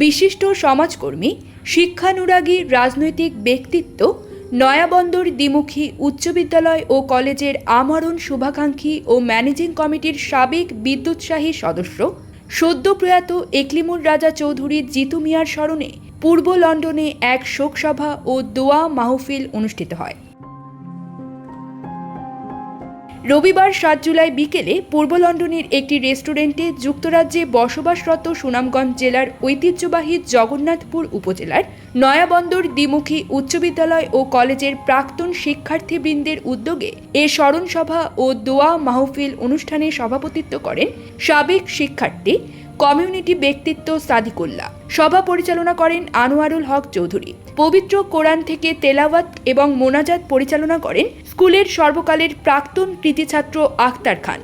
বিশিষ্ট সমাজকর্মী শিক্ষানুরাগী রাজনৈতিক ব্যক্তিত্ব নয়াবন্দর দ্বিমুখী উচ্চ বিদ্যালয় ও কলেজের আমরণ শুভাকাঙ্ক্ষী ও ম্যানেজিং কমিটির সাবেক বিদ্যুৎসাহী সদস্য সদ্য প্রয়াত একলিমুর রাজা চৌধুরী জিতু মিয়ার স্মরণে পূর্ব লন্ডনে এক শোকসভা ও দোয়া মাহফিল অনুষ্ঠিত হয়। রবিবার সাত জুলাই বিকেলে পূর্ব লন্ডনের একটি রেস্টুরেন্টে যুক্তরাজ্যে বসবাসরত সুনামগঞ্জ জেলার ঐতিহ্যবাহী জগন্নাথপুর উপজেলার নয়াবন্দর দ্বিমুখী উচ্চ বিদ্যালয় ও কলেজের প্রাক্তন শিক্ষার্থীবৃন্দের উদ্যোগে এ স্মরণসভা ও দোয়া মাহফিল অনুষ্ঠানে সভাপতিত্ব করেন সাবেক শিক্ষার্থী কমিউনিটি ব্যক্তিত্ব সাদিকুল্লাহ। সভা পরিচালনা করেন আনোয়ারুল হক চৌধুরী। পবিত্র কোরআন থেকে তেলাওয়াত এবং মোনাজাত পরিচালনা করেন স্কুলের সর্বকালের প্রাক্তন কৃতিছাত্র আখতার খান।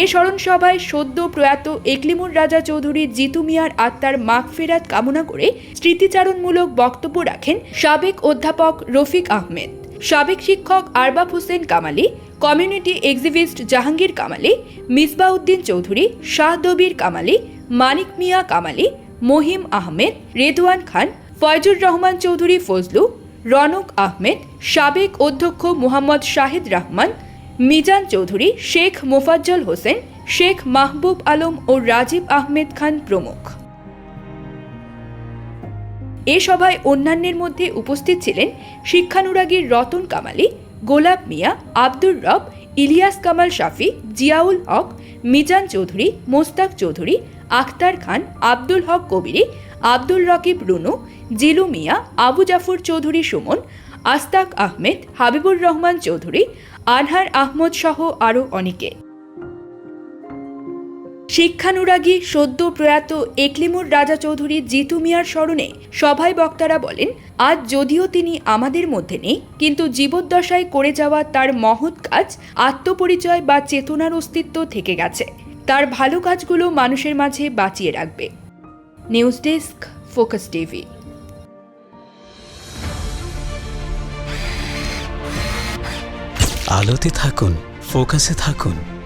এ স্মরণ সভায় সদ্য প্রয়াত একলিমুর রাজা চৌধুরী জিতু মিয়ার আত্মার মাগফিরাত কামনা করে স্মৃতিচারণমূলক বক্তব্য রাখেন সাবেক অধ্যাপক রফিক আহমেদ। সাবেক শিক্ষক আরবাব হোসেন কামালি কমিউনিটি এক্সিভিস্ট জাহাঙ্গীর কামালি, মিসবাউদ্দিন চৌধুরী, শাহদবির কামালি, মানিক মিয়া কামালি, মহিম আহমেদ, রেদওয়ান খান, ফয়জুর রহমান চৌধুরী ফজলু, রনক আহমেদ, সাবেক অধ্যক্ষ মোহাম্মদ শাহিদ রহমান, মিজান চৌধুরী, শেখ মোফাজ্জল হোসেন, শেখ মাহবুব আলম ও রাজীব আহমেদ খান প্রমুখ। এ সভায় অন্যান্যের মধ্যে উপস্থিত ছিলেন শিক্ষানুরাগীর রতন কামালি গোলাপ মিয়া, আব্দুর রব, ইলিয়াস কামাল শাফি, জিয়াউল হক, মিজান চৌধুরী মোস্তাক চৌধুরী, আখতার খান, আব্দুল হক কবিরি, আব্দুল রকিব রুনু, জিলু মিয়া, আবু জাফর চৌধুরী সুমন, আস্তাক আহমেদ, হাবিবুর রহমান চৌধুরী, আনহার আহমদ সহ আরও অনেকে। শিক্ষানুরাগী সদ্য প্রয়াত একলিমুর রাজা চৌধুরী জিতু মিয়ার স্মরণে সভায় বক্তারা বলেন, আজ যদিও তিনি আমাদের মধ্যে নেই, কিন্তু জীবদ্দশায় করে যাওয়া তার মহৎ কাজ আত্মপরিচয় বা চেতনার অস্তিত্ব থেকে গেছে। তার ভালো কাজগুলো মানুষের মাঝে বাঁচিয়ে রাখবে। News desk, Focus TV. আলোতে থাকুন, ফোকাসে থাকুন।